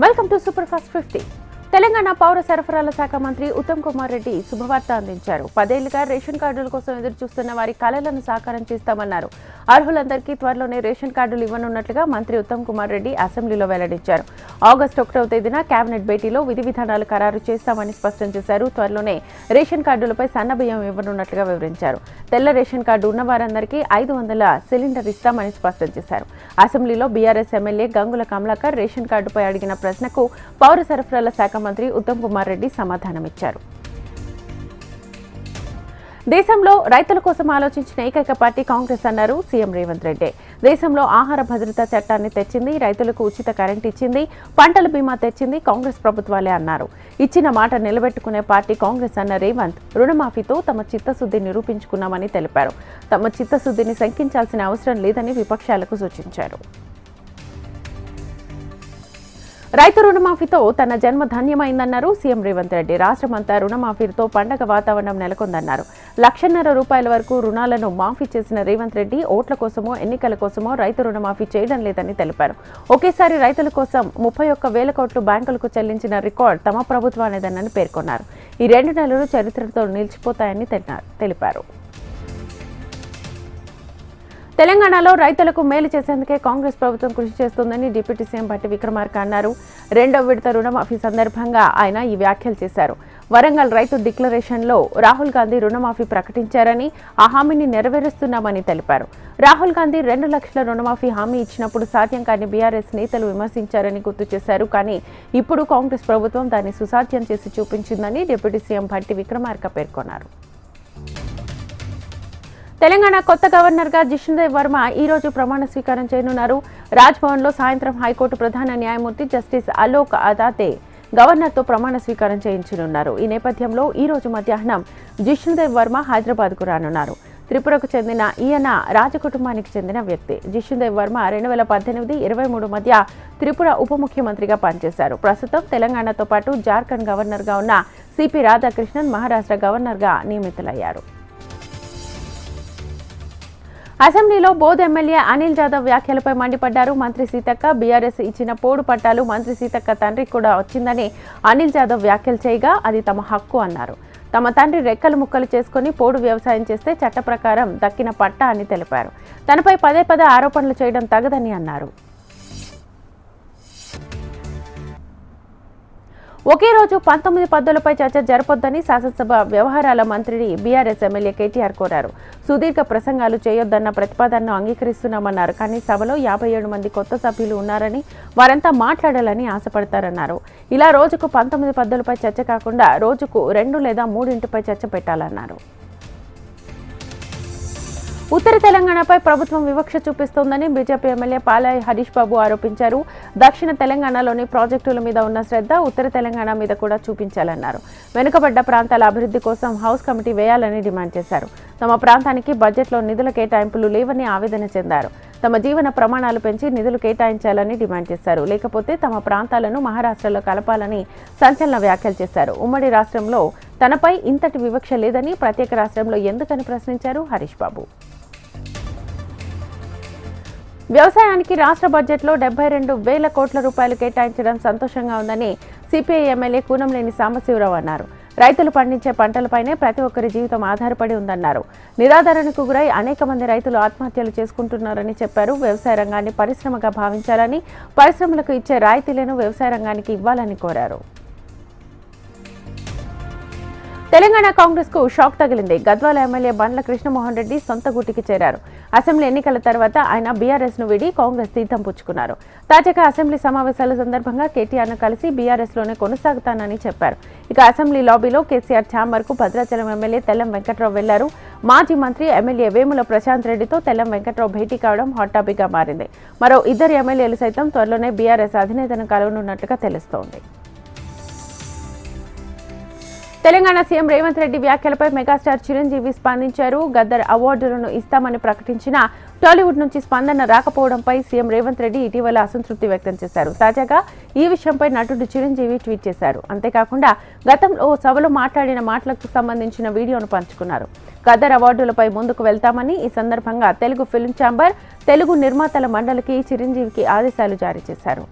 Welcome to super fast fifty Telangana పౌర సరఫరాల శాఖ మంత్రి ఉత్తమ్ కుమార్ రెడ్డి శుభవార్త అందించారు. పదేళ్ళుగా రేషన్ కార్డుల కోసం ఎదురు చూస్తున్న వారి కలలను సాకారం చేస్తామన్నారు. అర్హులందరికీ త్వరలోనే రేషన్ కార్డులు ఇవ్వనున్నట్లుగా మంత్రి ఉత్తమ్ కుమార్ రెడ్డి అసెంబ్లీలో వెల్లడించారు. ఆగస్టు ఒకటవ తేదీన కేబినెట్ భేటీలో విధి విధానాలు ఖరారు చేస్తామని స్పష్టం చేశారు. త్వరలోనే రేషన్ కార్డులపై సన్నబియ్యం ఇవ్వనున్నట్లుగా వివరించారు. తెల్ల రేషన్ కార్డు ఉన్న వారందరికీ ఐదు వందల సిలిండర్ ఇస్తామని స్పష్టం చేశారు. అసెంబ్లీలో BRS MLA Gangula Kamalakar ration కార్డుపై అడిగిన ప్రశ్నకు పౌర సరఫరాల శాఖ మంత్రి ఉత్తమ్ కుమార్ రెడ్డి సమాధానమిచ్చారు. దేశంలో రైతుల కోసం ఆలోచించిన ఏకైక పార్టీ కాంగ్రెస్ అన్నారు సీఎం రేవంత్ రెడ్డి. దేశంలో ఆహార భద్రతా చట్టాన్ని తెచ్చింది రైతులకు ఉచిత కరెంట్ ఇచ్చింది పంటల బీమా తెచ్చింది కాంగ్రెస్ ప్రభుత్వాలే అన్నారు. ఇచ్చిన మాట నిలబెట్టుకునే పార్టీ కాంగ్రెస్ అన్న రేవంత్ రుణమాఫీతో తమ చిత్తశుద్ధి నిరూపించుకున్నామని తెలిపారు. తమ చిత్తశుద్ధిని శంకించాల్సిన అవసరం లేదని విపక్షాలకు సూచించారు. రైతు రుణమాఫీతో తన జన్మ ధన్యమైందన్నారు సీఎం రేవంత్ రెడ్డి. రాష్ట్రమంతా రుణమాఫీతో పండగ వాతావరణం నెలకొందన్నారు. లక్షన్నర రూపాయల వరకు రుణాలను మాఫీ చేసిన రేవంత్ రెడ్డి ఓట్ల కోసమో ఎన్నికల కోసమో రైతు రుణమాఫీ చేయడం లేదని తెలిపారు. ఒకేసారి రైతుల కోసం ముప్పై ఒక్క వేల కోట్లు బ్యాంకులకు చెల్లించిన రికార్డ్ తమ ప్రభుత్వానిదేనని పేర్కొన్నారు. ఈ రెండు నెలలు చరిత్రతో నిలిచిపోతాయని తెలిపారు. తెలంగాణలో రైతులకు మేలు చేసేందుకే కాంగ్రెస్ ప్రభుత్వం కృషి చేస్తుందని డిప్యూటీ సీఎం భట్టి విక్రమార్క అన్నారు. రెండవ విడత రుణమాఫీ సందర్భంగా ఆయన ఈ వ్యాఖ్యలు చేశారు. వరంగల్ రైతు డిక్లరేషన్లో రాహుల్ గాంధీ రుణమాఫీ ప్రకటించారని ఆ హామీని నెరవేరుస్తున్నామని తెలిపారు. రాహుల్ గాంధీ రెండు లక్షల రుణమాఫీ హామీ ఇచ్చినప్పుడు సాధ్యం కాని బీఆర్ఎస్ నేతలు విమర్శించారని గుర్తు చేశారు. కానీ ఇప్పుడు కాంగ్రెస్ ప్రభుత్వం దాన్ని సుసాధ్యం చేసి చూపించిందని డిప్యూటీ సీఎం భట్టి విక్రమార్క పేర్కొన్నారు. తెలంగాణ కొత్త గవర్నర్గా జిష్ణుదేవ్ వర్మ ఈ రోజు ప్రమాణ స్వీకారం చేయనున్నారు. రాజ్భవన్లో సాయంత్రం హైకోర్టు ప్రధాన న్యాయమూర్తి జస్టిస్ అలోక్ అదాతే గవర్నర్తో ప్రమాణ స్వీకారం చేయించనున్నారు. ఈ నేపథ్యంలో ఈ రోజు మధ్యాహ్నం జిష్ణుదేవ్ వర్మ హైదరాబాద్కు రానున్నారు. త్రిపురకు చెందిన ఈయన రాజకుటుంబానికి చెందిన వ్యక్తి. జిష్ణుదేవ్ వర్మ రెండు వేల పద్దెనిమిది ఇరవై మూడు మధ్య త్రిపుర ఉప ముఖ్యమంత్రిగా పనిచేశారు. ప్రస్తుతం తెలంగాణతో పాటు జార్ఖండ్ గవర్నర్గా ఉన్న సిపి రాధాకృష్ణన్ మహారాష్ట్ర గవర్నర్గా నియమితులయ్యారు. అసెంబ్లీలో బోధ్ ఎమ్మెల్యే అనిల్ జాదవ్ వ్యాఖ్యలపై మండిపడ్డారు. మంత్రి సీతక్క బీఆర్ఎస్ ఇచ్చిన పోడు పట్టాలు మంత్రి సీతక్క తండ్రికి కూడా వచ్చిందని అనిల్ జాదవ్ వ్యాఖ్యలు చేయగా అది తమ హక్కు అన్నారు. తమ తండ్రి రెక్కలు ముక్కలు చేసుకుని పోడు వ్యవసాయం చేస్తే చట్ట ప్రకారం దక్కిన పట్టా అని తెలిపారు. తనపై పదే పదే ఆరోపణలు చేయడం తగదని అన్నారు. ఒకే రోజు పంతొమ్మిది పద్దులపై చర్చ జరపొద్దని శాసనసభ వ్యవహారాల మంత్రిని బీఆర్ఎస్ ఎమ్మెల్యే కేటీఆర్ కోరారు. సుదీర్ఘ ప్రసంగాలు చేయొద్దన్న ప్రతిపాదనను అంగీకరిస్తున్నామన్నారు. కానీ సభలో యాభై ఏడు మంది కొత్త సభ్యులు ఉన్నారని వారంతా మాట్లాడాలని ఆశపడతారన్నారు. ఇలా రోజుకు పంతొమ్మిది పద్దులపై చర్చ కాకుండా రోజుకు రెండు లేదా మూడింటిపై చర్చ పెట్టాలన్నారు. ఉత్తర తెలంగాణపై ప్రభుత్వం వివక్ష చూపిస్తోందని బీజేపీ ఎమ్మెల్యే పాలయ్య హరీష్ బాబు ఆరోపించారు. దక్షిణ తెలంగాణలోని ప్రాజెక్టుల మీద ఉన్న శ్రద్ధ ఉత్తర తెలంగాణ మీద కూడా చూపించాలన్నారు. వెనుకబడ్డ ప్రాంతాల అభివృద్ధి కోసం హౌస్ కమిటీ వేయాలని డిమాండ్ చేశారు. తమ ప్రాంతానికి బడ్జెట్లో నిధుల కేటాయింపులు లేవని ఆవేదన చెందారు. తమ జీవన ప్రమాణాలు పెంచి నిధులు కేటాయించాలని డిమాండ్ చేశారు. లేకపోతే తమ ప్రాంతాలను మహారాష్ట్రలో కలపాలని సంచలన వ్యాఖ్యలు చేశారు. ఉమ్మడి రాష్ట్రంలో తనపై ఇంతటి వివక్ష లేదని ప్రత్యేక రాష్ట్రంలో ఎందుకని ప్రశ్నించారు హరీష్ బాబు. వ్యవసాయానికి రాష్ట్ర బడ్జెట్లో డెబ్బై రెండు వేల కోట్ల రూపాయలు కేటాయించడం సంతోషంగా ఉందని సిపిఐ ఎమ్మెల్యే కూనంలేని సాంబశివరావు అన్నారు. రైతులు పండించే పంటలపైనే ప్రతి ఒక్కరి జీవితం ఆధారపడి ఉందన్నారు. నిరాదరణకు గురై అనేక మంది రైతులు ఆత్మహత్యలు చేసుకుంటున్నారని చెప్పారు. వ్యవసాయ రంగాన్ని పరిశ్రమగా భావించాలని పరిశ్రమలకు ఇచ్చే రాయితీలను వ్యవసాయ రంగానికి ఇవ్వాలని కోరారు. తెలంగాణ కాంగ్రెస్కు షాక్ తగిలింది. గద్వాల ఎమ్మెల్యే బండ్ల కృష్ణమోహన్ రెడ్డి సొంత గుటికి చేరారు. అసెంబ్లీ ఎన్నికల తర్వాత ఆయన బీఆర్ఎస్ను వీడి కాంగ్రెస్ తీర్థం పుచ్చుకున్నారు. తాజాగా అసెంబ్లీ సమావేశాల సందర్భంగా కేటీఆర్ను కలిసి బీఆర్ఎస్లోనే కొనసాగుతానని చెప్పారు. ఇక అసెంబ్లీ లాబీలో కేసీఆర్ ఛాంబర్కు భద్రాచలం ఎమ్మెల్యే తెల్లం వెంకట్రావు వెళ్ళారు. మాజీ మంత్రి ఎమ్మెల్యే వేముల ప్రశాంత్ రెడ్డితో తెల్లం వెంకట్రావు భేటీ కావడం హాట్ టాపిక్గా మారింది. మరో ఇద్దరు ఎమ్మెల్యేలు సైతం త్వరలోనే బీఆర్ఎస్ అధినేతను కలవనున్నట్లుగా తెలుస్తోంది. తెలంగాణ సీఎం రేవంత్ రెడ్డి వ్యాఖ్యలపై మెగాస్టార్ చిరంజీవి స్పందించారు. గద్దర్ అవార్డులను ఇస్తామని ప్రకటించిన టాలీవుడ్ నుంచి స్పందన రాకపోవడంపై సీఎం రేవంత్ రెడ్డి ఇటీవల అసంతృప్తి వ్యక్తం చేశారు. తాజాగా ఈ విషయంపై నటుడు చిరంజీవి ట్వీట్ చేశారు. అంతేకాకుండా గతంలో సభలో మాట్లాడిన మాటలకు సంబంధించిన వీడియోను పంచుకున్నారు. గదర్ అవార్డులపై ముందుకు వెళ్తామని ఈ సందర్భంగా తెలుగు ఫిల్మ్ ఛాంబర్ తెలుగు నిర్మాతల మండలికి చిరంజీవికి ఆదేశాలు జారీ చేశారు.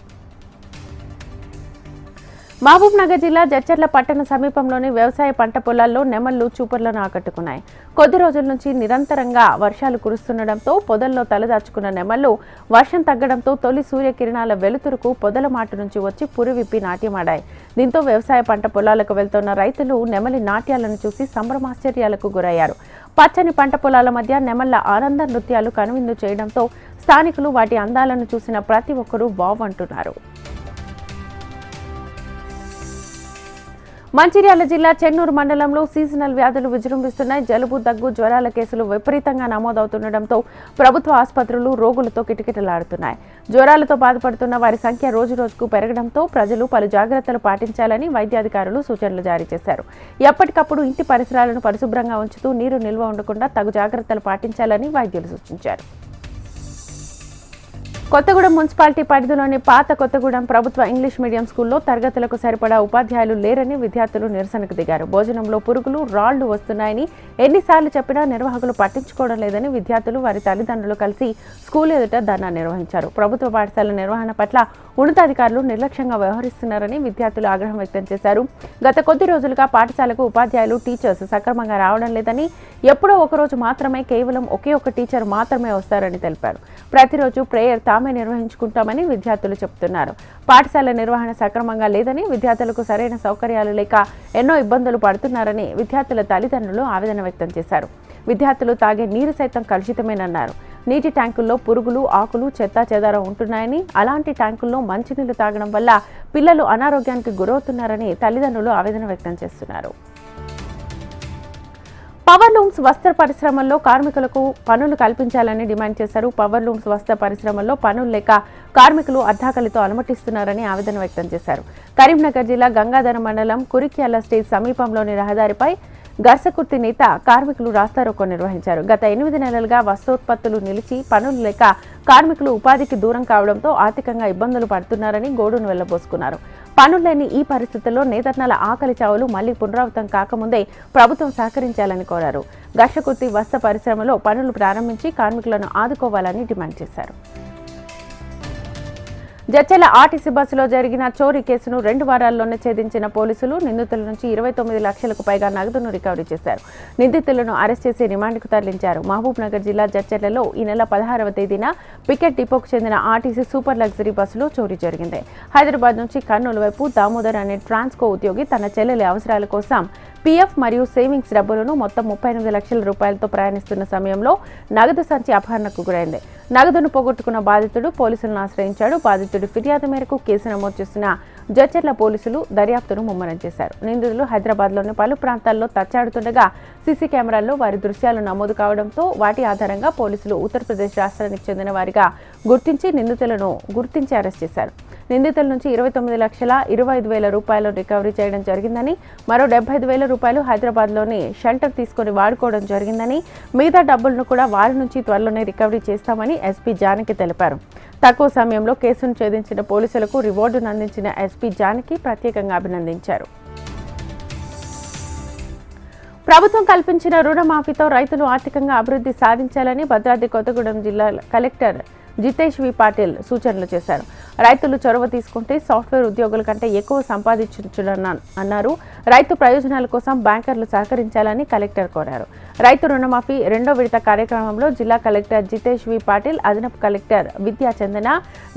మహబూబ్ నగర్ జిల్లా జడ్చర్ల పట్టణ సమీపంలోని వ్యవసాయ పంట పొలాల్లో నెమళ్ళు చూపర్లను ఆకట్టుకున్నాయి. కొద్ది రోజుల నుంచి నిరంతరంగా వర్షాలు కురుస్తుండటంతో పొదల్లో తలదాచుకున్న నెమళ్ళు వర్షం తగ్గడంతో తొలి సూర్యకిరణాల వెలుతురుకు పొదల మాటు నుంచి వచ్చి పురివిప్పి నాట్యమాడాయి. దీంతో వ్యవసాయ పంట పొలాలకు వెళ్తున్న రైతులు నెమలి నాట్యాలను చూసి సంభ్రమాశ్చర్యాలకు గురయ్యారు. పచ్చని పంట పొలాల మధ్య నెమళ్ళ ఆనంద నృత్యాలు కనువిందు చేయడంతో స్థానికులు వాటి అందాలను చూసిన ప్రతి ఒక్కరూ వావ్ అంటున్నారు. మంచిర్యాల జిల్లా చెన్నూరు మండలంలో సీజనల్ వ్యాధులు విజృంభిస్తున్నాయి. జలుబు దగ్గు జ్వరాల కేసులు విపరీతంగా నమోదవుతుండటంతో ప్రభుత్వ ఆసుపత్రులు రోగులతో కిటకిటలాడుతున్నాయి. జ్వరాలతో బాధపడుతున్న వారి సంఖ్య రోజు రోజుకు పెరగడంతో ప్రజలు పలు జాగ్రత్తలు పాటించాలని వైద్యాధికారులు సూచనలు జారీ చేశారు. ఎప్పటికప్పుడు ఇంటి పరిసరాలను పరిశుభ్రంగా ఉంచుతూ నీరు నిల్వ ఉండకుండా తగు జాగ్రత్తలు పాటించాలని వైద్యులు సూచించారు. కొత్తగూడెం మున్సిపాలిటీ పరిధిలోని పాత కొత్తగూడెం ప్రభుత్వ ఇంగ్లీష్ మీడియం స్కూల్లో తరగతులకు సరిపడా ఉపాధ్యాయులు లేరని విద్యార్థులు నిరసనకు దిగారు. భోజనంలో పురుగులు రాళ్ళు వస్తున్నాయని ఎన్నిసార్లు చెప్పినా నిర్వాహకులు పట్టించుకోవడం లేదని విద్యార్థులు వారి తల్లిదండ్రులు కలిసి స్కూల్ ఎదుట ధర్నా నిర్వహించారు. ప్రభుత్వ పాఠశాల నిర్వహణ పట్ల ఉన్నతాధికారులు నిర్లక్ష్యంగా వ్యవహరిస్తున్నారని విద్యార్థులు ఆగ్రహం వ్యక్తం చేశారు. గత కొద్ది రోజులుగా పాఠశాలకు ఉపాధ్యాయులు టీచర్స్ సక్రమంగా రావడం లేదని ఎప్పుడో ఒకరోజు మాత్రమే కేవలం ఒకే ఒక టీచర్ మాత్రమే వస్తారని తెలిపారు. ప్రతిరోజు ప్రేయర్ తామే నిర్వహించుకుంటామని విద్యార్థులు చెబుతున్నారు పాఠశాల నిర్వహణ సక్రమంగా లేదని విద్యార్థులకు సరైన సౌకర్యాలు లేక ఎన్నో ఇబ్బందులు పడుతున్నారని విద్యార్థుల తల్లిదండ్రులు ఆవేదన వ్యక్తం చేశారు. విద్యార్థులు తాగే నీరు సైతం కలుషితమేనన్నారు. నీటి ట్యాంకుల్లో పురుగులు ఆకులు చెత్త చెదారం ఉంటున్నాయని అలాంటి ట్యాంకుల్లో మంచినీళ్ళు తాగడం వల్ల పిల్లలు అనారోగ్యానికి గురవుతున్నారని తల్లిదండ్రులు ఆవేదన వ్యక్తం చేస్తున్నారు. పవర్ లూమ్స్ వస్త్ర పరిశ్రమల్లో కార్మికులకు పనులు కల్పించాలని డిమాండ్ చేశారు. పవర్ లూమ్స్ వస్త్ర పరిశ్రమల్లో పనులు లేక కార్మికులు అర్ధాకలితో అనుమతిస్తున్నారని ఆవేదన వ్యక్తం చేశారు. కరీంనగర్ జిల్లా గంగాధర మండలం కురిక్యాల స్టేజ్ సమీపంలోని రహదారిపై గర్సకుర్తి నేత కార్మికులు రాస్తారోకో నిర్వహించారు. గత ఎనిమిది నెలలుగా వస్త్రోత్పత్తులు నిలిచి పనులు లేక కార్మికులు ఉపాధికి దూరం కావడంతో ఆర్థికంగా ఇబ్బందులు పడుతున్నారని గోడును వెళ్ళబోసుకున్నారు. పనులు లేని ఈ పరిస్థితుల్లో నేతన్నల ఆకలి చావులు మళ్ళీ పునరావృతం కాకముందే ప్రభుత్వం సహకరించాలని కోరారు. గర్షకుర్తి వస్త్ర పరిశ్రమలో పనులు ప్రారంభించి కార్మికులను ఆదుకోవాలని డిమాండ్ చేశారు. జచ్చల ఆర్టీసీ బస్సులో జరిగిన చోరీ కేసును రెండు వారాల్లోనే ఛేదించిన పోలీసులు నిందితుల నుంచి ఇరవై తొమ్మిది లక్షలకు పైగా నగదును రికవరీ చేశారు. నిందితులను అరెస్ట్ చేసి రిమాండ్కు తరలించారు. మహబూబ్ నగర్ జిల్లా జడ్చర్లలో ఈ నెల పదహారవ తేదీన పికెట్ డిపోకు చెందిన ఆర్టీసీ సూపర్ లగ్జరీ బస్సులో చోరీ జరిగింది. హైదరాబాద్ నుంచి కర్నూలు వైపు దామోదర్ అనే ట్రాన్స్కో ఉద్యోగి తన చెల్లెలి అవసరాల కోసం పీఎఫ్ మరియు సేవింగ్స్ డబ్బులను మొత్తం ముప్పై ఎనిమిది లక్షల రూపాయలతో ప్రయాణిస్తున్న సమయంలో నగదు సంచి అపహరణకు గురైంది. నగదును పోగొట్టుకున్న బాధితుడు పోలీసులను ఆశ్రయించాడు. బాధితుడి ఫిర్యాదు మేరకు కేసు నమోదు చేసిన జడ్చర్ల పోలీసులు దర్యాప్తును ముమ్మరం చేశారు. నిందితులు హైదరాబాద్లోని పలు ప్రాంతాల్లో తచ్చాడుతుండగా సీసీ కెమెరాల్లో వారి దృశ్యాలు నమోదు కావడంతో వాటి ఆధారంగా పోలీసులు ఉత్తరప్రదేశ్ రాష్ట్రానికి చెందిన వారిగా గుర్తించి నిందితులను గుర్తించి అరెస్ట్ చేశారు. నిందితుల నుంచి ఇరవై తొమ్మిది లక్షల ఇరవై ఐదు వేల రూపాయలు రికవరీ చేయడం జరిగిందని మరో డెబ్బై ఐదు వేల రూపాయలు హైదరాబాద్లోని షెల్టర్ తీసుకొని వాడుకోవడం జరిగిందని మిగతా డబ్బులను కూడా వారి నుంచి త్వరలోనే రికవరీ చేస్తామని ఎస్పీ జానకి తెలిపారు. తక్కువ సమయంలో కేసును ఛేదించిన పోలీసులకు రివార్డును అందించిన ఎస్పీ జానకి ప్రత్యేకంగా అభినందించారు. ప్రభుత్వం కల్పించిన రుణమాఫీతో రైతులు ఆర్థికంగా అభివృద్ధి సాధించాలని భద్రాద్రి కొత్తగూడెం జిల్లా కలెక్టర్ జితేష్ వి పాటిల్ సూచనలు చేశారు. రైతులు చొరవ తీసుకుంటే సాఫ్ట్వేర్ ఉద్యోగుల కంటే ఎక్కువ సంపాదించునన్న అన్నారు. రైతు ప్రయోజనాల కోసం బ్యాంకర్లు సహకరించాలని కలెక్టర్ కోరారు. రైతు రుణమాఫీ రెండో విడత కార్యక్రమంలో జిల్లా కలెక్టర్ జితేష్ వి పాటిల్ అదనపు collector Vidya Chandana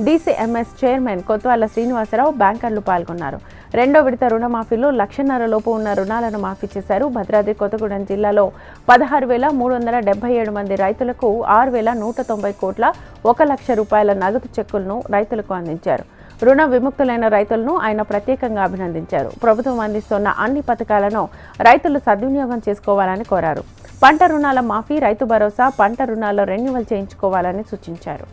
DCMS chairman Kotwala Srinivasarao బ్యాంకర్లు పాల్గొన్నారు. రెండో విడత రుణమాఫీలో లక్షన్నర లోపు ఉన్న రుణాలను మాఫీ చేశారు. భద్రాద్రి కొత్తగూడెం జిల్లాలో పదహారు వేల మూడు వందల డెబ్బై ఏడు మంది రైతులకు ఆరు వేల నూట తొంభై కోట్ల ఒక లక్ష రూపాయల నగదు చెక్కులను రైతులకు అందించారు. రుణ విముక్తులైన రైతులను ఆయన ప్రత్యేకంగా అభినందించారు. ప్రభుత్వం అందిస్తున్న అన్ని పథకాలను రైతులు సద్వినియోగం చేసుకోవాలని కోరారు. పంట రుణాల మాఫీ రైతు భరోసా పంట రుణాల రెన్యువల్ చేయించుకోవాలని సూచించారు.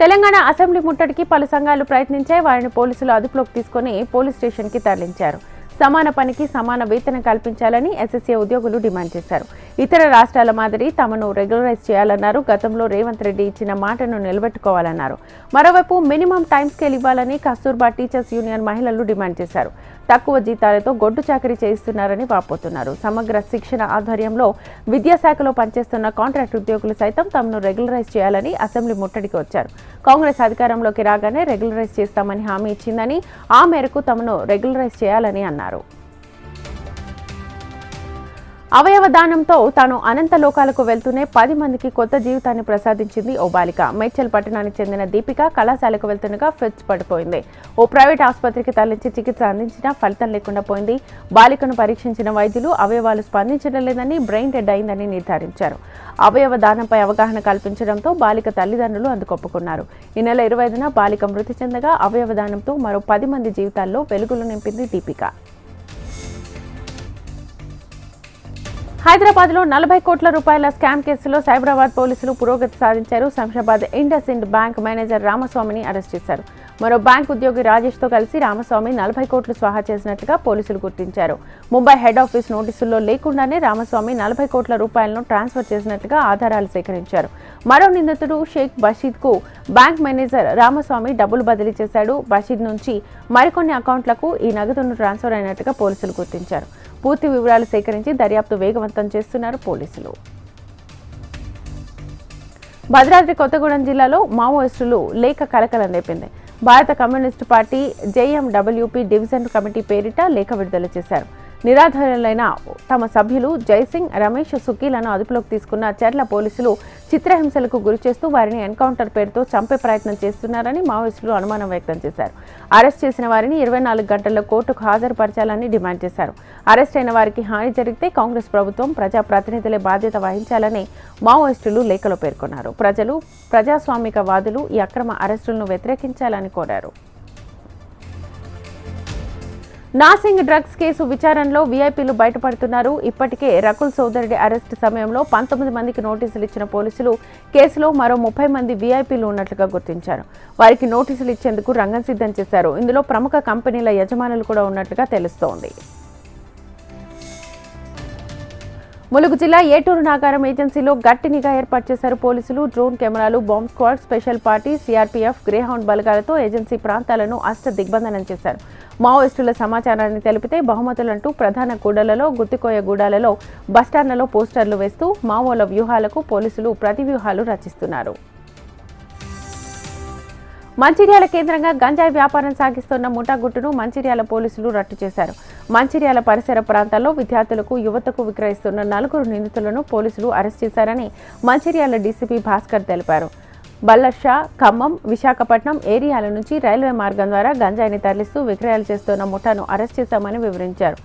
తెలంగాణ అసెంబ్లీ ముట్టడికి పలు సంఘాలు ప్రయత్నించాయి వారిని పోలీసులు అదుపులోకి తీసుకుని పోలీస్ స్టేషన్కి తరలించారు. సమాన పనికి సమాన వేతనం కల్పించాలని ఎస్ఎస్ఏ ఉద్యోగులు డిమాండ్ చేశారు. ఇతర రాష్ట్రాల మాదిరి తమను రెగ్యులరైజ్ చేయాలన్నారు. గతంలో రేవంత్ రెడ్డి ఇచ్చిన మాటను నిలబెట్టుకోవాలన్నారు. మరోవైపు మినిమం టైం స్కేల్ ఇవ్వాలని కస్తూర్బా టీచర్స్ యూనియన్ మహిళలు డిమాండ్ చేశారు. తక్కువ జీతాలతో గొడ్డు చాకరీ చేయిస్తున్నారని వాపోతున్నారు. సమగ్ర శిక్షణ ఆధ్వర్యంలో విద్యాశాఖలో పనిచేస్తున్న కాంట్రాక్ట్ ఉద్యోగులు సైతం తమను రెగ్యులరైజ్ చేయాలని అసెంబ్లీ ముట్టడికి వచ్చారు. కాంగ్రెస్ అధికారంలోకి రాగానే రెగ్యులరైజ్ చేస్తామని హామీ ఇచ్చిందని ఆ మేరకు తమను రెగ్యులరైజ్ చేయాలని అన్నారు. అవయవ దానంతో తాను అనంత లోకాలకు వెళ్తూనే పది మందికి కొత్త జీవితాన్ని ప్రసాదించింది ఓ బాలిక. మేడ్చల్ పట్టణానికి చెందిన దీపిక కళాశాలకు వెళ్తుండగా ఫిట్స్ పడిపోయింది. ఓ ప్రైవేట్ ఆసుపత్రికి తరలించి చికిత్స అందించినా ఫలితం లేకుండా పోయింది. బాలికను పరీక్షించిన వైద్యులు అవయవాలు స్పందించడం లేదని బ్రెయిన్ డెడ్ అయిందని నిర్ధారించారు. అవయవ దానంపై అవగాహన కల్పించడంతో బాలిక తల్లిదండ్రులు అందుకొప్పుకున్నారు. ఈ నెల ఇరవై ఐదున బాలిక మృతి చెందగా అవయవ దానంతో మరో పది మంది జీవితాల్లో వెలుగులు నింపింది దీపిక. హైదరాబాద్లో నలభై కోట్ల రూపాయల స్కామ్ కేసులో సైబరాబాద్ పోలీసులు పురోగతి సాధించారు. Shamshabad IndusInd bank manager రామస్వామిని అరెస్ట్ చేశారు. మరో బ్యాంక్ ఉద్యోగి రాజేష్తో కలిసి రామస్వామి నలభై కోట్లు స్వాహా చేసినట్లుగా పోలీసులు గుర్తించారు. ముంబై హెడ్ ఆఫీస్ నోటీసుల్లో లేకుండానే రామస్వామి నలభై కోట్ల రూపాయలను ట్రాన్స్ఫర్ చేసినట్లుగా ఆధారాలు సేకరించారు. మరో నిందితుడు షేక్ బషీద్కు బ్యాంక్ మేనేజర్ రామస్వామి డబ్బులు బదిలీ చేశాడు. బషీద్ నుంచి మరికొన్ని అకౌంట్లకు ఈ నగదును ట్రాన్స్ఫర్ అయినట్టుగా పోలీసులు గుర్తించారు. పూర్తి వివరాలు సేకరించి దర్యాప్తు వేగవంతం చేస్తున్నారు పోలీసులు. భద్రాద్రి కొత్తగూడెం జిల్లాలో మావోయిస్టులు లేఖ కలకలం రేపింది. భారత communist party JMWP division committee పేరిట లేఖ విడుదల చేశారు. నిరాధారులైన తమ సభ్యులు జైసింగ్ రమేష్ సుకీలను అదుపులోకి తీసుకున్న చర్ల పోలీసులు చిత్రహింసలకు గురి చేస్తూ వారిని ఎన్కౌంటర్ పేరుతో చంపే ప్రయత్నం చేస్తున్నారని మావోయిస్టులు అనుమానం వ్యక్తం చేశారు. అరెస్ట్ చేసిన వారిని ఇరవై నాలుగు గంటల్లో కోర్టుకు హాజరుపరచాలని డిమాండ్ చేశారు. అరెస్ట్ అయిన వారికి హాని జరిగితే కాంగ్రెస్ ప్రభుత్వం ప్రజాప్రతినిధులే బాధ్యత వహించాలని మావోయిస్టులు లేఖలో పేర్కొన్నారు. ప్రజలు ప్రజాస్వామిక వాదులు ఈ అక్రమ అరెస్టులను వ్యతిరేకించాలని కోరారు. నాసింగ్ డ్రగ్స్ కేసు విచారణలో వీఐపీలు బయటపడుతున్నారు. ఇప్పటికే రకుల్ సోదరుడి అరెస్ట్ సమయంలో పంతొమ్మిది మందికి నోటీసులు ఇచ్చిన పోలీసులు కేసులో మరో ముప్పై మంది వీఐపీలు ఉన్నట్లుగా గుర్తించారు. వారికి నోటీసులు ఇచ్చేందుకు రంగం సిద్ధం చేశారు. ఇందులో ప్రముఖ కంపెనీల యజమానులు కూడా ఉన్నట్లుగా తెలుస్తోంది. ములుగు జిల్లా ఏటూరు నాగారం ఏజెన్సీలో గట్టి నిఘా ఏర్పాటు చేశారు పోలీసులు. డ్రోన్ కెమెరాలు bomb squad special party CRPF greyhound బలగాలతో agency ప్రాంతాలను అష్ట దిగ్బంధనం చేశారు. మావోయిస్టుల సమాచారాన్ని తెలిపితే బహుమతులంటూ ప్రధాన గూడలలో గుత్తికోయ గూడాలలో బస్టాండ్లలో పోస్టర్లు వేస్తూ మావోల వ్యూహాలకు పోలీసులు ప్రతి వ్యూహాలు రచిస్తున్నారు. మంచిర్యాల కేంద్రంగా గంజాయి వ్యాపారం సాగిస్తున్న ముఠాగుట్టును మంచిర్యాల పోలీసులు రట్టు చేశారు. మంచిర్యాల పరిసర ప్రాంతాల్లో విద్యార్థులకు యువతకు విక్రయిస్తున్న నలుగురు నిందితులను పోలీసులు అరెస్ట్ చేశారని మంచిర్యాల డీసీపీ భాస్కర్ తెలిపారు. బల్లషా ఖమ్మం విశాఖపట్నం ఏరియాల నుంచి రైల్వే మార్గం ద్వారా గంజాయిని తరలిస్తూ విక్రయాలు చేస్తున్న ముఠాను అరెస్ట్ చేశామని వివరించారు.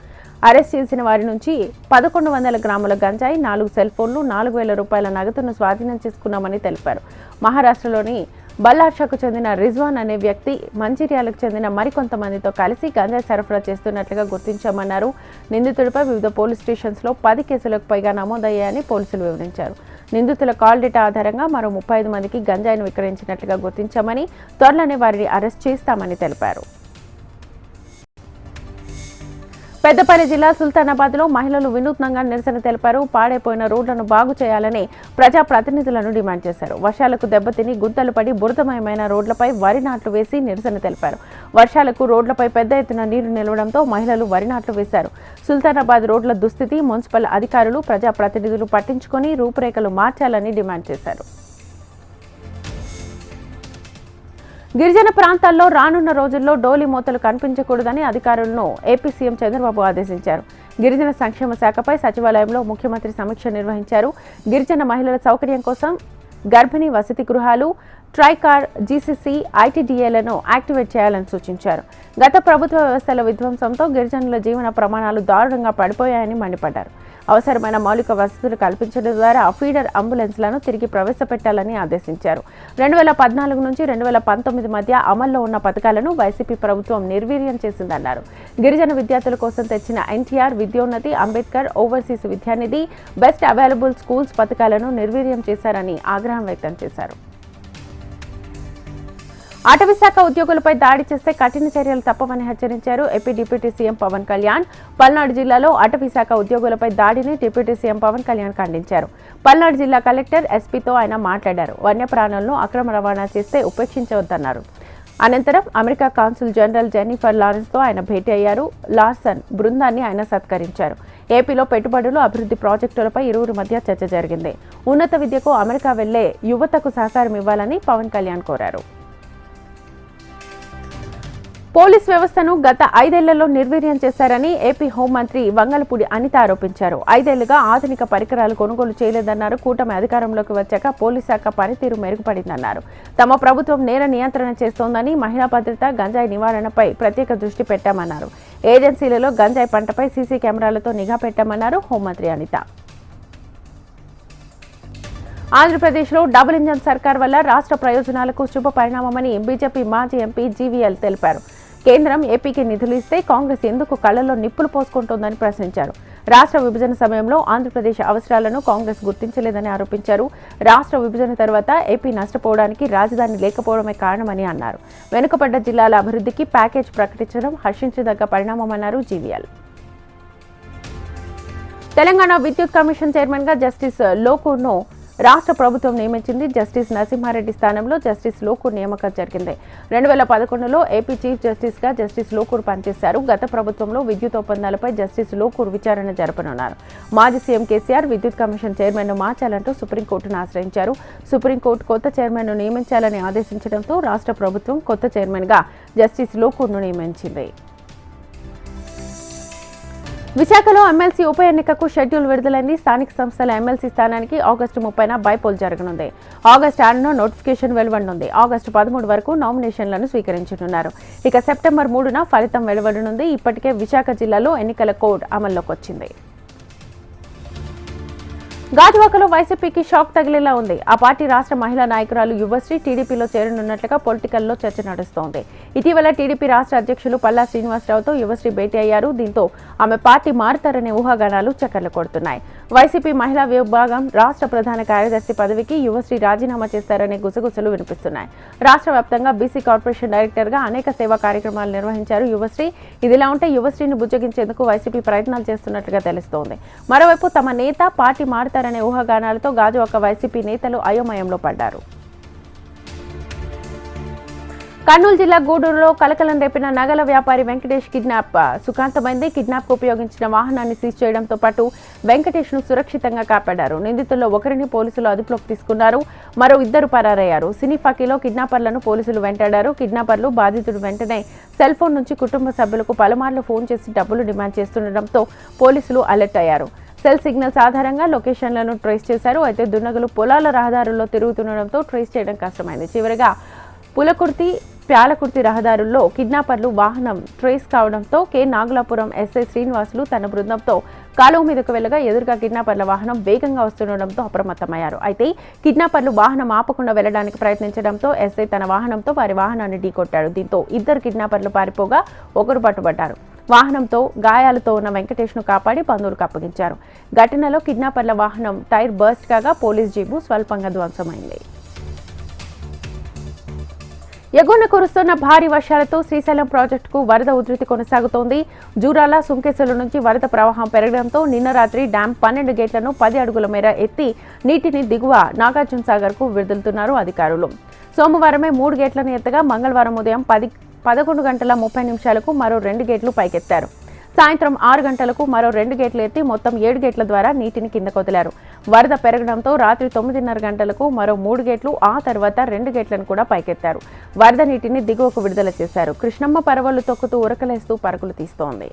అరెస్ట్ చేసిన వారి నుంచి పదకొండు వందల గ్రాముల గంజాయి నాలుగు సెల్ ఫోన్లు నాలుగు వేల రూపాయల నగదును స్వాధీనం చేసుకున్నామని తెలిపారు. మహారాష్ట్రలోని బల్లార్షకు చెందిన రిజ్వాన్ అనే వ్యక్తి మంచిర్యాలకు చెందిన మరికొంతమందితో కలిసి గంజాయి సరఫరా చేస్తున్నట్లుగా గుర్తించామన్నారు. నిందితుడిపై వివిధ పోలీస్ స్టేషన్స్లో పది కేసులకు పైగా నమోదయ్యాయని పోలీసులు వివరించారు. నిందితుల కాల్ డేటా ఆధారంగా మరో ముప్పై ఐదు మందికి గంజాయిని విక్రయించినట్లుగా గుర్తించామని త్వరలోనే వారిని అరెస్ట్ చేస్తామని తెలిపారు. పెద్దపల్లి జిల్లా సుల్తానాబాద్లో మహిళలు వినూత్నంగా నిరసన తెలిపారు. పాడైపోయిన రోడ్లను బాగు చేయాలని ప్రజా ప్రతినిధులను డిమాండ్ చేశారు. వర్షాలకు దెబ్బతిని గుంతలు పడి బురదమయమైన రోడ్లపై వరి నాట్లు వేసి నిరసన తెలిపారు. వర్షాలకు రోడ్లపై పెద్ద ఎత్తున నీరు నిలవడంతో మహిళలు వరి నాట్లు వేశారు. సుల్తానాబాద్ రోడ్ల దుస్థితి మున్సిపల్ అధికారులు ప్రజా ప్రతినిధులు పట్టించుకొని రూపురేఖలు మార్చాలని డిమాండ్ చేశారు. గిరిజన ప్రాంతాల్లో రానున్న రోజుల్లో డోలి మూతలు కనిపించకూడదని అధికారులను ఏపీ సీఎం చంద్రబాబు ఆదేశించారు. గిరిజన సంక్షేమ శాఖపై సచివాలయంలో ముఖ్యమంత్రి సమీక్ష నిర్వహించారు. గిరిజన మహిళల సౌకర్యం కోసం గర్భిణీ వసతి గృహాలు ట్రైకార్ జీసీసీ ఐటీడీఏలను యాక్టివేట్ చేయాలని సూచించారు. గత ప్రభుత్వ వ్యవస్థల విధ్వంసంతో గిరిజనుల జీవన ప్రమాణాలు దారుణంగా పడిపోయాయని మండిపడ్డారు. అవసరమైన మౌలిక వసతులు కల్పించడం ద్వారా ఫీడర్ అంబులెన్స్లను తిరిగి ప్రవేశపెట్టాలని ఆదేశించారు. రెండు వేల పద్నాలుగు నుంచి రెండు వేల పంతొమ్మిది మధ్య అమల్లో ఉన్న పథకాలను వైసీపీ ప్రభుత్వం నిర్వీర్యం చేసిందన్నారు. గిరిజన విద్యార్థుల కోసం తెచ్చిన NTR Vidyonnathi Ambedkar overseas Vidyanidhi best available schools పథకాలను నిర్వీర్యం చేశారని ఆగ్రహం వ్యక్తం చేశారు. అటవీశాఖ ఉద్యోగులపై దాడి చేస్తే కఠిన చర్యలు తప్పవని హెచ్చరించారు AP deputy CM Pawan Kalyan. Palnadu జిల్లాలో అటవీశాఖ ఉద్యోగులపై దాడిని డిప్యూటీ సీఎం పవన్ కళ్యాణ్ ఖండించారు. పల్నాడు జిల్లా కలెక్టర్ ఎస్పీతో ఆయన మాట్లాడారు. వన్యప్రాణులను అక్రమ రవాణా చేస్తే ఉపేక్షించవద్దన్నారు. అనంతరం అమెరికా కాన్సుల్ జనరల్ జెన్నిఫర్ లారెన్స్తో ఆయన భేటీ అయ్యారు. లార్సన్ బృందాన్ని ఆయన సత్కరించారు. ఏపీలో పెట్టుబడులు అభివృద్ధి ప్రాజెక్టులపై ఇరువురి మధ్య చర్చ జరిగింది. ఉన్నత విద్యకు అమెరికా వెళ్ళే యువతకు సహకారం ఇవ్వాలని పవన్ కళ్యాణ్ కోరారు. పోలీస్ వ్యవస్థను గత ఐదేళ్ళలో నిర్వీర్యం చేశారని ఏపీ హోంమంత్రి వంగలపూడి అనిత ఆరోపించారు. ఐదేళ్ళుగా ఆధునిక పరికరాలు కొనుగోలు చేయలేదన్నారు. కూటమి అధికారంలోకి వచ్చాక పోలీస్ శాఖ పనితీరు మెరుగుపడిందన్నారు. తమ ప్రభుత్వం నేర నియంత్రణ చేస్తోందని మహిళా భద్రత గంజాయి నివారణపై ప్రత్యేక దృష్టి పెట్టామన్నారు. ఏజెన్సీలలో గంజాయి పంటపై సీసీ కెమెరాలతో నిఘా పెట్టామన్నారు హోంమంత్రి అనిత. ఆంధ్రప్రదేశ్లో డబుల్ ఇంజన్ సర్కార్ వల్ల రాష్ట్ర ప్రయోజనాలకు శుభ పరిణామమని బీజేపీ మాజీ ఎంపీ జీవీఎల్ తెలిపారు. కేంద్రం ఏపీకి నిధులు ఇస్తే కాంగ్రెస్ ఎందుకు కళ్ళలో నిప్పులు పోసుకుంటోందని ప్రశ్నించారు. రాష్ట్ర విభజన సమయంలో ఆంధ్రప్రదేశ్ అవసరాలను కాంగ్రెస్ గుర్తించలేదని ఆరోపించారు. రాష్ట్ర విభజన తర్వాత ఏపీ నష్టపోవడానికి రాజధాని లేకపోవడమే కారణమని అన్నారు. వెనుకబడ్డ జిల్లాల అభివృద్ధికి ప్యాకేజ్ ప్రకటించడం హర్షించదగ్గ పరిణామమన్నారు జీవీఎల్. తెలంగాణ విద్యుత్ కమిషన్ చైర్మన్గా జస్టిస్ లోకును రాష్ట్ర ప్రభుత్వం నియమించింది జస్టిస్ నరసింహారెడ్డి స్థానంలో జస్టిస్ లోకూర్ నియామకం జరిగింది. రెండు వేల పదకొండులో ఏపీ చీఫ్ జస్టిస్గా జస్టిస్ లోకూర్ పనిచేశారు. గత ప్రభుత్వంలో విద్యుత్ ఒప్పందాలపై జస్టిస్ లోకూర్ విచారణ జరపనున్నారు. మాజీ సీఎం కేసీఆర్ విద్యుత్ కమిషన్ చైర్మన్ను మార్చాలంటూ సుప్రీంకోర్టును ఆశ్రయించారు. సుప్రీంకోర్టు కొత్త చైర్మన్ను నియమించాలని ఆదేశించడంతో రాష్ట్ర ప్రభుత్వం కొత్త చైర్మన్గా జస్టిస్ లోకూర్ను నియమించింది. విశాఖలో ఎమ్మెల్సీ ఉప ఎన్నికకు షెడ్యూల్ విడుదలైంది. స్థానిక సంస్థల ఎమ్మెల్సీ స్థానానికి ఆగస్టు ముప్పైన బైపోల్ జరగనుంది. ఆగస్టు ఆరున నోటిఫికేషన్ వెలువడనుంది. ఆగస్టు పదమూడు వరకు నామినేషన్లను స్వీకరించనున్నారు. ఇక సెప్టెంబర్ మూడున ఫలితం వెలువడనుంది. ఇప్పటికే విశాఖ జిల్లాలో ఎన్నికల కోడ్ అమల్లోకి వచ్చింది గాజువాకలో వైసీపీకి షాక్ తగిలేలా ఉంది. ఆ పార్టీ రాష్ట్ర మహిళా నాయకురాలు యువశ్రీ టీడీపీలో చేరనున్నట్లుగా పొలిటికల్లో చర్చ నడుస్తోంది. ఇటీవల టీడీపీ రాష్ట్ర అధ్యక్షులు పల్లా శ్రీనివాసరావుతో యువశ్రీ భేటీ అయ్యారు. దీంతో ఆమె పార్టీ మారుతారనే ఊహాగానాలు చక్కర్లు కొడుతున్నాయి. వైసీపీ మహిళా విభాగం రాష్ట్ర ప్రధాన కార్యదర్శి పదవికి యువశ్రీ రాజీనామా చేస్తారనే గుసగుసలు వినిపిస్తున్నాయి. రాష్ట్ర వ్యాప్తంగా బీసీ కార్పొరేషన్ డైరెక్టర్గా అనేక సేవా కార్యక్రమాలు నిర్వహించారు యువశ్రీ. ఇదిలా ఉంటే యువశ్రీని బుజ్జగించేందుకు వైసీపీ ప్రయత్నాలు చేస్తున్నట్లుగా తెలుస్తోంది. మరోవైపు తమ నేత పార్టీ చేస్తారనే ఊహాగానాలతో గాజు ఒక వైసీపీ నేతలు అయోమయంలో పడ్డారు. కర్నూలు జిల్లా గూడూరులో కలకలం రేపిన నగల వ్యాపారి వెంకటేష్ కిడ్నాప్ సుఖాంతమైంది. కిడ్నాప్కు ఉపయోగించిన వాహనాన్ని సీజ్ చేయడంతో పాటు వెంకటేష్ను సురక్షితంగా కాపాడారు. నిందితుల్లో ఒకరిని పోలీసులు అదుపులోకి తీసుకున్నారు. మరో ఇద్దరు పరారయ్యారు. సినీ ఫకీలో కిడ్నాపర్లను పోలీసులు వెంటాడారు. కిడ్నాపర్లు బాధితుడు వెంటనే సెల్ ఫోన్ నుంచి కుటుంబ సభ్యులకు పలుమార్లు ఫోన్ చేసి డబ్బులు డిమాండ్ చేస్తుండటంతో పోలీసులు అలర్ట్ అయ్యారు. సెల్ సిగ్నల్స్ ఆధారంగా లొకేషన్లను ట్రేస్ చేశారు. అయితే దున్నగలు పొలాల రహదారుల్లో తిరుగుతుండడంతో ట్రేస్ చేయడం కష్టమైంది. చివరిగా పులకుర్తి ప్యాలకుర్తి రహదారుల్లో కిడ్నాపర్లు వాహనం ట్రేస్ కావడంతో కె. నాగలాపురం ఎస్ఐ శ్రీనివాసులు తన బృందంతో కాలువ మీదకు వెళ్ళగా ఎదురుగా కిడ్నాపర్ల వాహనం వేగంగా వస్తుండడంతో అప్రమత్తమయ్యారు. అయితే కిడ్నాపర్లు వాహనం ఆపకుండా వెళ్ళడానికి ప్రయత్నించడంతో ఎస్ఐ తన వాహనంతో వారి వాహనాన్ని ఢీకొట్టాడు. దీంతో ఇద్దరు కిడ్నాపర్లు పారిపోగా ఒకరు పట్టుబడ్డారు. వాహనంతో గాయాలతో ఉన్న వెంకటేష్ను కాపాడి బంధువులకు అప్పగించారు. ఘటనలో కిడ్నాపర్ల వాహనం టైర్ బర్స్ట్ కాగా పోలీస్ జీబు స్వల్పంగా ధ్వంసమైంది. ఎగువన కురుస్తున్న భారీ వర్షాలతో శ్రీశైలం ప్రాజెక్టుకు వరద ఉధృతి కొనసాగుతోంది. జూరాల సుంకేసుల నుంచి వరద ప్రవాహం పెరగడంతో నిన్న రాత్రి డ్యాం పన్నెండు గేట్లను పది అడుగుల మేర ఎత్తి నీటిని దిగువ నాగార్జునసాగర్కు విడుదలుతున్నారు అధికారులు. సోమవారమే మూడు గేట్లను ఎత్తగా మంగళవారం ఉదయం పది పదకొండు గంటల ముప్పై నిమిషాలకు మరో రెండు గేట్లు పైకెత్తారు. సాయంత్రం ఆరు గంటలకు మరో రెండు గేట్లు ఎత్తి మొత్తం ఏడు గేట్ల ద్వారా నీటిని కిందకు వదిలారు. వరద పెరగడంతో రాత్రి తొమ్మిదిన్నర గంటలకు మరో మూడు గేట్లు ఆ తర్వాత రెండు గేట్లను కూడా పైకెత్తారు. వరద నీటిని దిగువకు విడుదల చేశారు. కృష్ణమ్మ పరవళ్ళు తొక్కుతూ ఉరకలేస్తూ పరుగులు తీస్తోంది.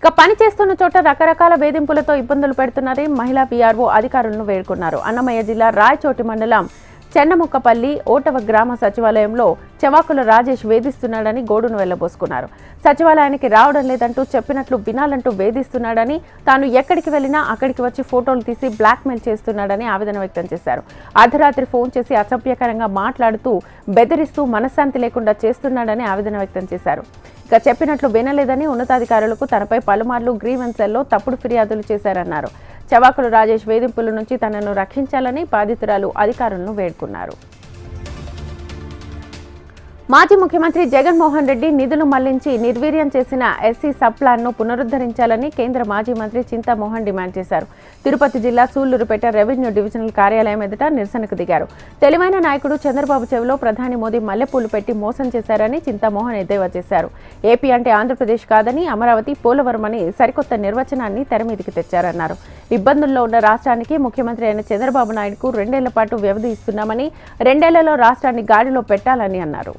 ఇక పని చేస్తున్న చోట రకరకాల వేధింపులతో ఇబ్బందులు పెడుతున్నారని మహిళా పీఆర్ఓ అధికారులను వేడుకున్నారు. అన్నమయ్య జిల్లా రాయచోటి మండలం చెన్నముక్కపల్లి ఓటవ గ్రామ సచివాలయంలో చెవాకుల రాజేష్ వేధిస్తున్నాడని గోడును వెళ్ళబోసుకున్నారు సచివాలయానికి రావడం లేదంటూ చెప్పినట్లు వినాలంటూ వేధిస్తున్నాడని తాను ఎక్కడికి వెళ్ళినా అక్కడికి వచ్చి ఫోటోలు తీసి బ్లాక్మెయిల్ చేస్తున్నాడని ఆవేదన వ్యక్తం చేశారు. అర్ధరాత్రి ఫోన్ చేసి అసభ్యకరంగా మాట్లాడుతూ బెదిరిస్తూ మనశ్శాంతి లేకుండా చేస్తున్నాడని ఆవేదన వ్యక్తం చేశారు. ఇక చెప్పినట్లు వినలేదని ఉన్నతాధికారులకు తనపై పలుమార్లు గ్రీవెన్సెల్లో తప్పుడు ఫిర్యాదులు చేశారన్నారు. చవాకులు రాజేష్ వేధింపుల నుంచి తనను రక్షించాలని బాధితురాలు అధికారులను వేడుకున్నారు. మాజీ ముఖ్యమంత్రి జగన్మోహన్ రెడ్డి నిధులు మళ్ళించి నిర్వీర్యం చేసిన ఎస్సీ సబ్ ప్లాన్ను పునరుద్ధరించాలని కేంద్ర మాజీ మంత్రి చింతామోహన్ డిమాండ్ చేశారు. తిరుపతి జిల్లా సూళ్ళూరుపేట రెవెన్యూ డివిజనల్ కార్యాలయం ఎదుట నిరసనకు దిగారు. తెలివైన నాయకుడు చంద్రబాబు చెవిలో ప్రధాని మోదీ మల్లెపూలు పెట్టి మోసం చేశారని చింతామోహన్ ఎద్దేవా చేశారు. ఏపీ అంటే ఆంధ్రప్రదేశ్ కాదని అమరావతి పోలవరం అని సరికొత్త నిర్వచనాన్ని తెరమీదికి తెచ్చారన్నారు. ఇబ్బందుల్లో ఉన్న రాష్ట్రానికి ముఖ్యమంత్రి అయిన చంద్రబాబు నాయుడుకు రెండేళ్ళ పాటు వ్యవధి ఇస్తున్నామని రెండేళ్ళలో రాష్ట్రాన్ని గాడిలో పెట్టాలని అన్నారు.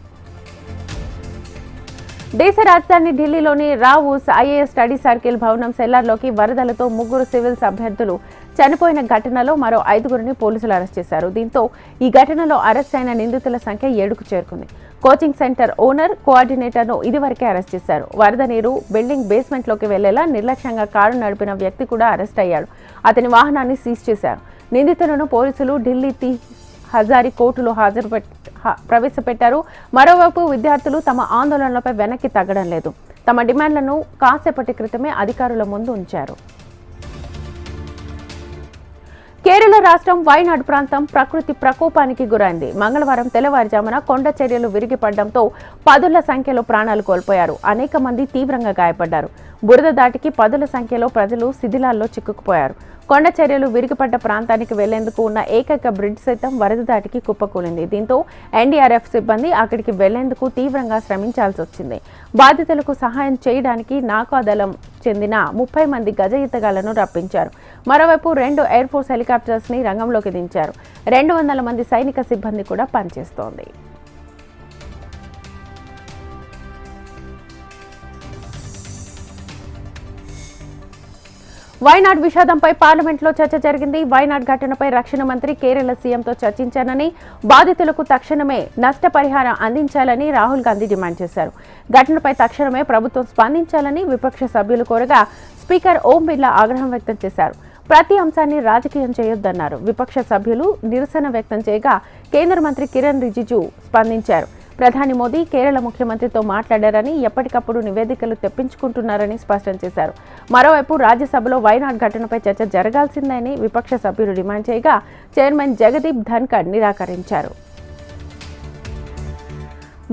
దేశ రాజధాని ఢిల్లీలోని రావుస్ ఐఏఎస్ స్టడీ సర్కిల్ భవనం సెల్లార్లోకి వరదలతో ముగ్గురు సివిల్స్ అభ్యర్థులు చనిపోయిన ఘటనలో మరో ఐదుగురిని పోలీసులు అరెస్ట్ చేశారు. దీంతో ఈ ఘటనలో అరెస్ట్ అయిన నిందితుల సంఖ్య ఏడుకు చేరుకుంది. కోచింగ్ సెంటర్ ఓనర్ కోఆర్డినేటర్ను ఇదివరకే అరెస్ట్ చేశారు. వరద నీరు బిల్డింగ్ బేస్మెంట్లోకి వెళ్ళేలా నిర్లక్ష్యంగా కారు నడిపిన వ్యక్తి కూడా అరెస్ట్ అయ్యాడు. అతని వాహనాన్ని సీజ్ చేశారు. నిందితులను పోలీసులు ఢిల్లీ తీ హజారీ కోర్టులో హాజరు ప్రవేశపెట్టారు. మరోవైపు విద్యార్థులు తమ ఆందోళనలపై వెనక్కి తగ్గడం లేదు. తమ డిమాండ్లను కాసేపటి క్రితమే అధికారుల ముందు ఉంచారు. కేరళ రాష్ట్రం వైనాడు ప్రాంతం ప్రకృతి ప్రకోపానికి గురైంది. మంగళవారం తెల్లవారుజామున కొండ చర్యలు విరిగిపడడంతో పదుల సంఖ్యలో ప్రాణాలు కోల్పోయారు. అనేక మంది తీవ్రంగా గాయపడ్డారు. బురద దాటికి పదుల సంఖ్యలో ప్రజలు శిథిలాల్లో చిక్కుకుపోయారు. కొండ చర్యలు విరిగిపడ్డ ప్రాంతానికి వెళ్ళేందుకు ఉన్న ఏకైక బ్రిడ్జ్ సైతం వరద దాటికి కుప్పకూలింది. దీంతో ఎన్డీఆర్ఎఫ్ సిబ్బంది అక్కడికి వెళ్ళేందుకు తీవ్రంగా శ్రమించాల్సి వచ్చింది. బాధితులకు సహాయం చేయడానికి నాకాదళం చెందిన ముప్పై మంది గజ ఈతగాళ్ళను రప్పించారు. మరోవైపు రెండు ఎయిర్ ఫోర్స్ హెలికాప్టర్స్ని రంగంలోకి దించారు. రెండు వందల మంది సైనిక సిబ్బంది కూడా పనిచేస్తోంది. వైనాడ్ విషాదంపై పార్లమెంట్లో చర్చ జరిగింది. వైనాడ్ ఘటనపై రక్షణ మంత్రి కేరళ సీఎంతో చర్చించానని బాధితులకు తక్షణమే నష్టపరిహారం అందించాలని రాహుల్ గాంధీ డిమాండ్ చేశారు. ఘటనపై తక్షణమే ప్రభుత్వం స్పందించాలని విపక్ష సభ్యులు కోరగా స్పీకర్ ఓం బిర్లా ఆగ్రహం వ్యక్తం చేశారు. ప్రతి అంశాన్ని రాజకీయం చేయొద్దన్నారు. విపక్ష సభ్యులు నిరసన వ్యక్తం చేయగా కేంద్ర మంత్రి కిరణ్ రిజిజు స్పందించారు. ప్రధాని మోదీ కేరళ ముఖ్యమంత్రితో మాట్లాడారని ఎప్పటికప్పుడు నివేదికలు తెప్పించుకుంటున్నారని స్పష్టం చేశారు. మరోవైపు రాజ్యసభలో వైనాడ్ ఘటనపై చర్చ జరగాల్సిందని విపక్ష సభ్యులు డిమాండ్ చేయగా చైర్మన్ జగదీప్ ధన్కడ్ నిరాకరించారు.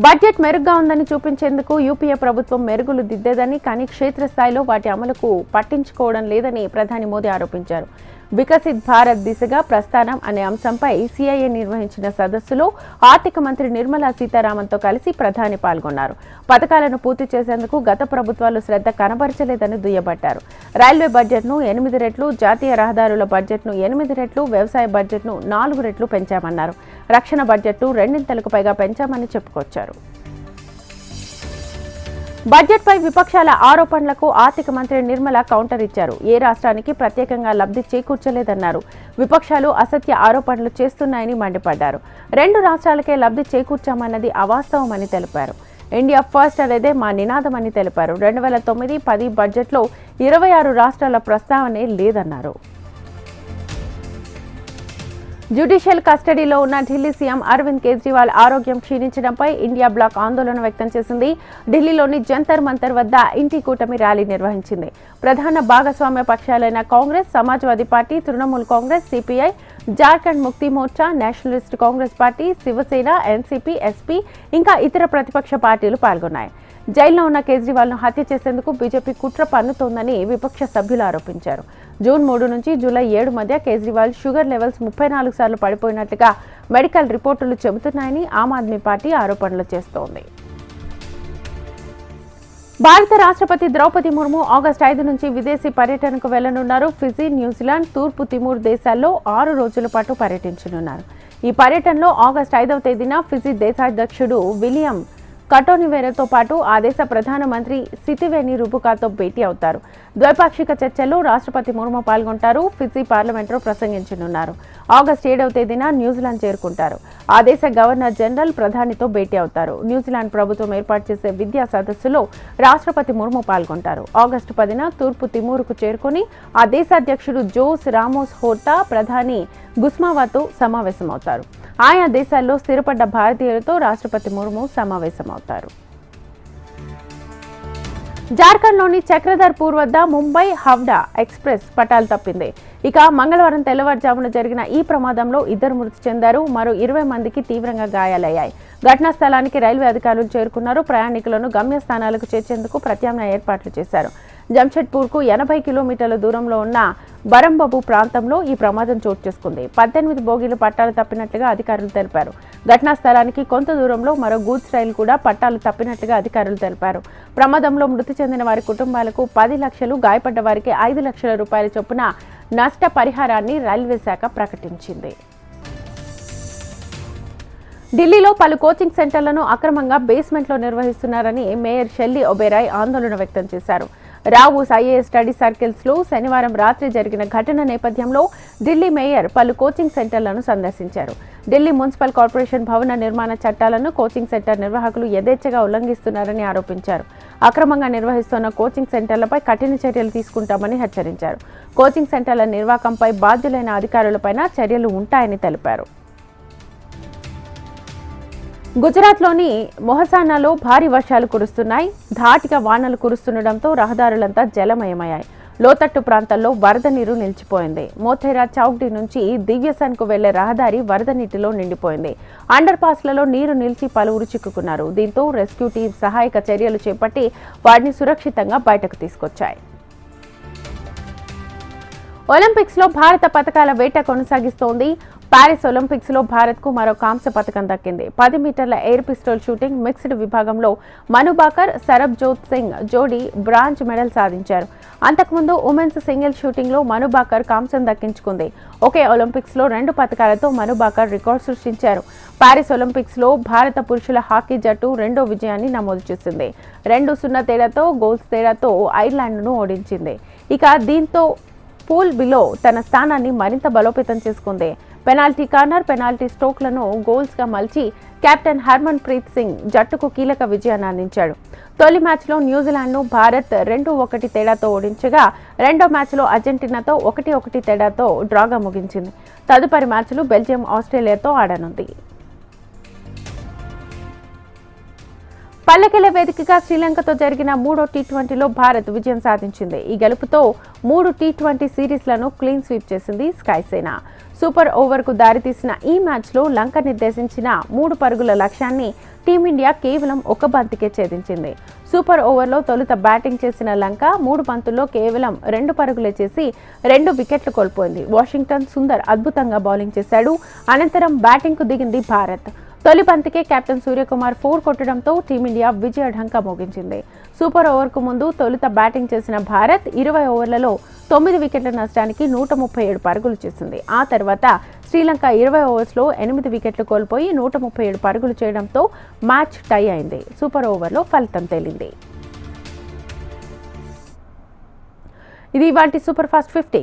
బడ్జెట్ మెరుగ్గా ఉందని చూపించేందుకు యూపీఏ ప్రభుత్వం మెరుగులు దిద్దేదని కానీ క్షేత్రస్థాయిలో వాటి అమలుకు పట్టించుకోవడం లేదని ప్రధాని మోదీ ఆరోపించారు. వికసిత్ భారత్ దిశగా ప్రస్థానం అనే అంశంపై సిఐఏ నిర్వహించిన సదస్సులో ఆర్థిక మంత్రి నిర్మలా సీతారామన్తో కలిసి ప్రధాని పాల్గొన్నారు. పథకాలను పూర్తి చేసేందుకు గత ప్రభుత్వాలు శ్రద్ధ కనబరచలేదని దుయ్యబట్టారు. రైల్వే బడ్జెట్ను ఎనిమిది రెట్లు జాతీయ రహదారుల బడ్జెట్ను ఎనిమిది రెట్లు వ్యవసాయ బడ్జెట్ను నాలుగు రెట్లు పెంచామన్నారు. రక్షణ బడ్జెట్ను రెండింతలకు పైగా పెంచామని చెప్పుకొచ్చారు. బడ్జెట్పై విపక్షాల ఆరోపణలకు ఆర్థిక మంత్రి నిర్మల కౌంటర్ ఇచ్చారు. ఏ రాష్ట్రానికి ప్రత్యేకంగా లబ్ధి చేకూర్చలేదన్నారు. విపక్షాలు అసత్య ఆరోపణలు చేస్తున్నాయని మండిపడ్డారు. రెండు రాష్ట్రాలకే లబ్ధి చేకూర్చామన్నది అవాస్తవమని తెలిపారు. ఇండియా ఫస్ట్ అనేదే మా నినాదమని తెలిపారు. రెండు వేల తొమ్మిది పది బడ్జెట్లో ఇరవై ఆరు రాష్ట్రాల ప్రస్తావనే లేదన్నారు. జ్యుడిషియల్ కస్టడీలో ఉన్న ఢిల్లీ సీఎం అరవింద్ కేజ్రీవాల్ ఆరోగ్యం క్షీణించడంపై ఇండియా బ్లాక్ ఆందోళన వ్యక్తం చేసింది. ఢిల్లీలోని జంతర్ మంతర్ వద్ద ఇంటి కూటమి ర్యాలీ నిర్వహించింది. ప్రధాన భాగస్వామ్య పక్షాలైన Congress Samajwadi party Trinamool Congress CPI Jharkhand Mukti Morcha nationalist Congress party Shivsena NCP SP ఇంకా ఇతర ప్రతిపక్ష పార్టీలు పాల్గొన్నాయి. జైల్లో ఉన్న కేజ్రీవాల్ను హత్య చేసేందుకు బీజేపీ కుట్ర పన్నుతోందని విపక్ష సభ్యులు ఆరోపించారు. జూన్ మూడు నుంచి జూలై ఏడు మధ్య కేజ్రీవాల్ షుగర్ లెవెల్స్ ముప్పై నాలుగు సార్లు పడిపోయినట్లుగా మెడికల్ రిపోర్టులు చెబుతున్నాయని ఆమ్ ఆద్మీ పార్టీ ఆరోపణలు చేస్తోంది. భారత రాష్ట్రపతి ద్రౌపది ముర్ము ఆగస్టు ఐదు నుంచి విదేశీ పర్యటనకు వెళ్ళనున్నారు ఫిజీ న్యూజిలాండ్ తూర్పు తిమూర్ దేశాల్లో ఆరు రోజుల పాటు పర్యటించనున్నారు. ఈ పర్యటనలో ఆగస్టు ఐదవ తేదీన ఫిజీ దేశాధ్యక్షుడు విలియం కటోనివేరతో పాటు ఆ దేశ ప్రధానమంత్రి సితివేని రూపుకాతో భేటీ అవుతారు. ద్వైపాక్షిక చర్చల్లో రాష్ట్రపతి ముర్ము పాల్గొంటారు. ఫిజీ పార్లమెంట్లో ప్రసంగించనున్నారు. ఆగస్టు ఏడవ తేదీన న్యూజిలాండ్ చేరుకుంటారు. ఆ దేశ గవర్నర్ జనరల్ ప్రధానితో భేటీ అవుతారు. న్యూజిలాండ్ ప్రభుత్వం ఏర్పాటు చేసే విద్యా సదస్సులో రాష్ట్రపతి ముర్ము పాల్గొంటారు. ఆగస్టు పదిన తూర్పు తిమూరుకు చేరుకుని ఆ దేశాధ్యక్షుడు జోస్ రామోస్ హోటా ప్రధాని గుస్మావాతో సమావేశమవుతారు. ఆయా దేశాల్లో స్థిరపడ్డ భారతీయులతో రాష్ట్రపతి ముర్ము సమావేశమవుతారు. జార్ఖండ్లోని చక్రధర్పూర్ వద్ద ముంబై హవ్డా ఎక్స్ప్రెస్ పటాలు తప్పింది. ఇక మంగళవారం తెల్లవారుజామున జరిగిన ఈ ప్రమాదంలో ఇద్దరు మృతి చెందారు. మరో ఇరవై మందికి తీవ్రంగా గాయాలయ్యాయి. ఘటనా స్థలానికి రైల్వే అధికారులు చేరుకున్నారు. ప్రయాణికులను గమ్యస్థానాలకు చేర్చేందుకు ప్రత్యామ్నాయ ఏర్పాట్లు చేశారు. జంషెడ్పూర్కు ఎనభై కిలోమీటర్ల దూరంలో ఉన్న బరంబబు ప్రాంతంలో ఈ ప్రమాదం చోటు చేసుకుంది. పద్దెనిమిది బోగీలు పట్టాలు తప్పినట్లుగా అధికారులు తెలిపారు. ఘటనా స్థలానికి కొంత దూరంలో మరో గూడ్స్ రైలు కూడా పట్టాలు తప్పినట్లుగా అధికారులు తెలిపారు. ప్రమాదంలో మృతి చెందిన వారి కుటుంబాలకు పది లక్షలు గాయపడ్డ వారికి ఐదు లక్షల రూపాయల చొప్పున నష్ట పరిహారాన్ని రైల్వే శాఖ ప్రకటించింది. ఢిల్లీలో పలు కోచింగ్ సెంటర్లను అక్రమంగా బేస్మెంట్లో నిర్వహిస్తున్నారని మేయర్ షెల్లీ ఒబెరాయ్ ఆందోళన వ్యక్తం చేశారు. రావుస్ ఐఏఎస్ స్టడీ సర్కిల్స్లో శనివారం రాత్రి జరిగిన ఘటన నేపథ్యంలో ఢిల్లీ మేయర్ పలు కోచింగ్ సెంటర్లను సందర్శించారు. ఢిల్లీ మున్సిపల్ కార్పొరేషన్ భవన నిర్మాణ చట్టాలను కోచింగ్ సెంటర్ నిర్వాహకులు యథేచ్ఛగా ఉల్లంఘిస్తున్నారని ఆరోపించారు. అక్రమంగా నిర్వహిస్తున్న కోచింగ్ సెంటర్లపై కఠిన చర్యలు తీసుకుంటామని హెచ్చరించారు. కోచింగ్ సెంటర్ల నిర్వాహకంపై బాధ్యులైన అధికారులపైన చర్యలు ఉంటాయని తెలిపారు. గుజరాత్లోని మొహసానాలో భారీ వర్షాలు కురుస్తున్నాయి. ధాటిగా వానలు కురుస్తుండటంతో రహదారులంతా జలమయమయ్యాయి. లోతట్టు ప్రాంతాల్లో వరద నీరు నిలిచిపోయింది. మోతేరా చౌక్డి నుంచి దివ్యసన్కు వెళ్ళే రహదారి వరద నీటిలో నిండిపోయింది. అండర్ పాస్లలో నీరు నిలిచి పలువురు చిక్కుకున్నారు. దీంతో రెస్క్యూ టీం సహాయక చర్యలు చేపట్టి వారిని సురక్షితంగా బయటకు తీసుకొచ్చాయి. ఒలింపిక్స్లో భారత పథకాల వేట కొనసాగిస్తోంది. పారిస్ ఒలింపిక్స్లో భారత్కు మరో కాంస్య పథకం దక్కింది. పది మీటర్ల ఎయిర్ పిస్టల్ షూటింగ్ మిక్స్డ్ విభాగంలో మనుబాకర్ సరబ్జోత్ సింగ్ జోడీ బ్రాంజ్ మెడల్ సాధించారు. అంతకుముందు ఉమెన్స్ సింగిల్ షూటింగ్లో మనుబాకర్ కాంస్యం దక్కించుకుంది. ఒకే ఒలింపిక్స్లో రెండు పథకాలతో మనుబాకర్ రికార్డు సృష్టించారు. పారిస్ ఒలింపిక్స్లో భారత పురుషుల హాకీ జట్టు రెండో విజయాన్ని నమోదు చేసింది. రెండు సున్నా తేడాతో గోల్స్ తేడాతో ఐర్లాండ్ను ఓడించింది. ఇక దీంతో పూల్ బిలో తన స్థానాన్ని మరింత బలోపేతం చేసుకుంది. పెనాల్టీ కార్నర్ పెనాల్టీ స్ట్రోక్లను గోల్స్గా మలిచి కెప్టెన్ హర్మన్ ప్రీత్ సింగ్ జట్టుకు కీలక విజయాన్ని అందించాడు. తొలి మ్యాచ్లో న్యూజిలాండ్ను భారత్ రెండు ఒకటి తేడాతో ఓడించగా రెండో మ్యాచ్లో అర్జెంటీనాతో ఒకటి ఒకటి తేడాతో డ్రాగా ముగించింది. తదుపరి మ్యాచ్లు బెల్జియం ఆస్ట్రేలియాతో ఆడనుంది. పల్లెకెల వేదికగా శ్రీలంకతో జరిగిన మూడో టీ ట్వంటీలో భారత్ విజయం సాధించింది. ఈ గెలుపుతో మూడు టీ ట్వంటీ సిరీస్లను క్లీన్ స్వీప్ చేసింది స్కైసేన. సూపర్ ఓవర్కు దారితీసిన ఈ మ్యాచ్లో లంక నిర్దేశించిన మూడు పరుగుల లక్ష్యాన్ని టీమిండియా కేవలం ఒక బంతికే ఛేదించింది. సూపర్ ఓవర్లో తొలుత బ్యాటింగ్ చేసిన లంక మూడు బంతుల్లో కేవలం రెండు పరుగులే చేసి రెండు వికెట్లు కోల్పోయింది. వాషింగ్టన్ సుందర్ అద్భుతంగా బౌలింగ్ చేశాడు. అనంతరం బ్యాటింగ్కు దిగింది భారత్. తొలి బంతికే కెప్టెన్ సూర్యకుమార్ ఫోర్ కొట్టడంతో టీమిండియా విజయ ఢంకా మోగించింది. సూపర్ ఓవర్కు ముందు తొలుత బ్యాటింగ్ చేసిన భారత్ ఇరవై ఓవర్లలో తొమ్మిది వికెట్ల నష్టానికి నూట ముప్పై ఏడు పరుగులు చేసింది. ఆ తర్వాత శ్రీలంక ఇరవై ఓవర్స్లో ఎనిమిది వికెట్లు కోల్పోయి నూట ముప్పై ఏడు పరుగులు చేయడంతో మ్యాచ్ టై అయింది. సూపర్ ఓవర్లో ఫలితం తేలింది. ఇది ఇవాటి సూపర్ ఫాస్ట్ ఫిఫ్టీ.